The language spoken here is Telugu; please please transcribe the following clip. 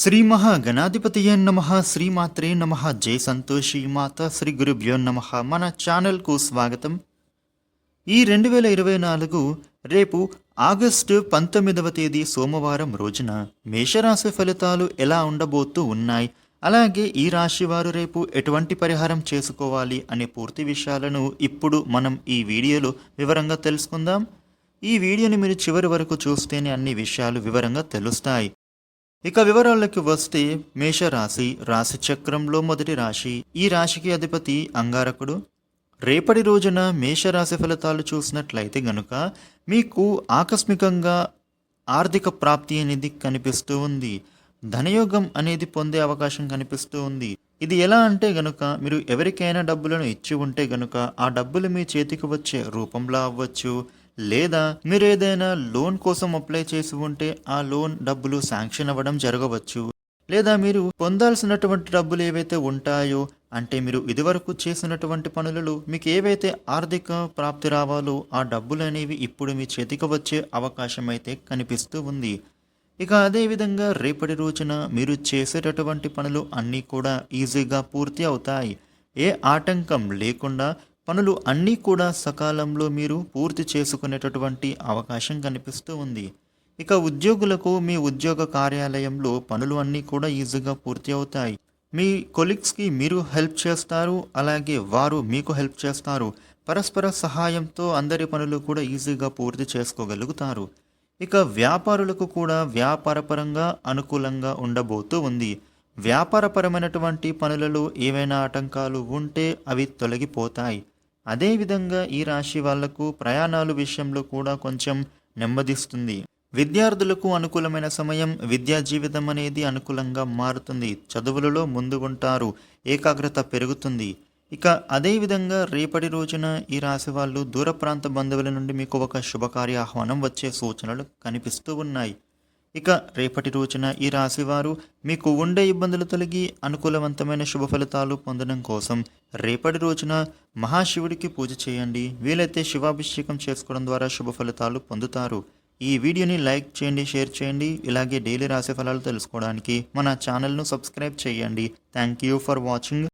శ్రీ మహాగణాధిపతియే నమ శ్రీమాత్రే నమ జై సంతోషి మాత శ్రీ గురుభ్యో నమ. మన ఛానల్కు స్వాగతం. ఈ రెండు వేల ఇరవై నాలుగు రేపు ఆగస్టు పంతొమ్మిదవ తేదీ సోమవారం రోజున మేషరాశి ఫలితాలు ఎలా ఉండబోతూ ఉన్నాయి? అలాగే ఈ రాశి వారు రేపు ఎటువంటి పరిహారం చేసుకోవాలి అనే పూర్తి విషయాలను ఇప్పుడు మనం ఈ వీడియోలో వివరంగా తెలుసుకుందాం. ఈ వీడియోని మీరు చివరి వరకు చూస్తేనే అన్ని విషయాలు వివరంగా తెలుస్తాయి. ఇక వివరాలకు వస్తే మేషరాశి రాశి చక్రంలో మొదటి రాశి. ఈ రాశికి అధిపతి అంగారకుడు. రేపటి రోజున మేషరాశి ఫలితాలు చూసినట్లయితే గనుక మీకు ఆకస్మికంగా ఆర్థిక ప్రాప్తి అనేది కనిపిస్తూ ఉంది. ధనయోగం అనేది పొందే అవకాశం కనిపిస్తూ ఉంది. ఇది ఎలా అంటే గనుక మీరు ఎవరికైనా డబ్బులను ఇచ్చి ఉంటే గనుక ఆ డబ్బులు మీ చేతికి వచ్చే రూపంలో అవ్వచ్చు లేదా మీరు ఏదైనా లోన్ కోసం అప్లై చేసి ఉంటే ఆ లోన్ డబ్బులు శాంక్షన్ అవ్వడం జరగవచ్చు. లేదా మీరు పొందాల్సినటువంటి డబ్బులు ఏవైతే ఉంటాయో అంటే మీరు ఇదివరకు చేసినటువంటి పనులలో మీకు ఏవైతే ఆర్థిక ప్రాప్తి రావాలో ఆ డబ్బులు అనేవి ఇప్పుడు మీ చేతికి వచ్చే అవకాశం అయితే కనిపిస్తూ ఉంది. ఇక అదేవిధంగా రేపటి రోజున మీరు చేసేటటువంటి పనులు అన్నీ కూడా ఈజీగా పూర్తి అవుతాయి. ఏ ఆటంకం లేకుండా పనులు అన్నీ కూడా సకాలంలో మీరు పూర్తి చేసుకునేటటువంటి అవకాశం కనిపిస్తూ ఉంది. ఇక ఉద్యోగులకు మీ ఉద్యోగ కార్యాలయంలో పనులు అన్నీ కూడా ఈజీగా పూర్తి అవుతాయి. మీ కొలీగ్స్కి మీరు హెల్ప్ చేస్తారు అలాగే వారు మీకు హెల్ప్ చేస్తారు. పరస్పర సహాయంతో అందరి పనులు కూడా ఈజీగా పూర్తి చేసుకోగలుగుతారు. ఇక వ్యాపారులకు కూడా వ్యాపారపరంగా అనుకూలంగా ఉండబోతూ ఉంది. వ్యాపారపరమైనటువంటి పనులలో ఏవైనా ఆటంకాలు ఉంటే అవి తొలగిపోతాయి. అదేవిధంగా ఈ రాశి వాళ్ళకు ప్రయాణాలు విషయంలో కూడా కొంచెం నెమ్మదిస్తుంది. విద్యార్థులకు అనుకూలమైన సమయం విద్యా జీవితం అనేది అనుకూలంగా మారుతుంది. చదువులలో ముందు ఉంటారు ఏకాగ్రత పెరుగుతుంది. ఇక అదేవిధంగా రేపటి రోజున ఈ రాశి వాళ్ళు దూర ప్రాంత బంధువుల నుండి మీకు ఒక శుభకార్య ఆహ్వానం వచ్చే సూచనలు కనిపిస్తూ ఉన్నాయి. ఇక రేపటి రోజున ఈ రాశివారు మీకు ఉండే ఇబ్బందులు తొలగి అనుకూలవంతమైన శుభ ఫలితాలు పొందడం కోసం రేపటి రోజున మహాశివుడికి పూజ చేయండి. వీలైతే శివాభిషేకం చేసుకోవడం ద్వారా శుభ ఫలితాలు పొందుతారు. ఈ వీడియోని లైక్ చేయండి షేర్ చేయండి. ఇలాగే డైలీ రాశి ఫలాలు తెలుసుకోవడానికి మన ఛానల్ను సబ్స్క్రైబ్ చేయండి. Thank you for watching.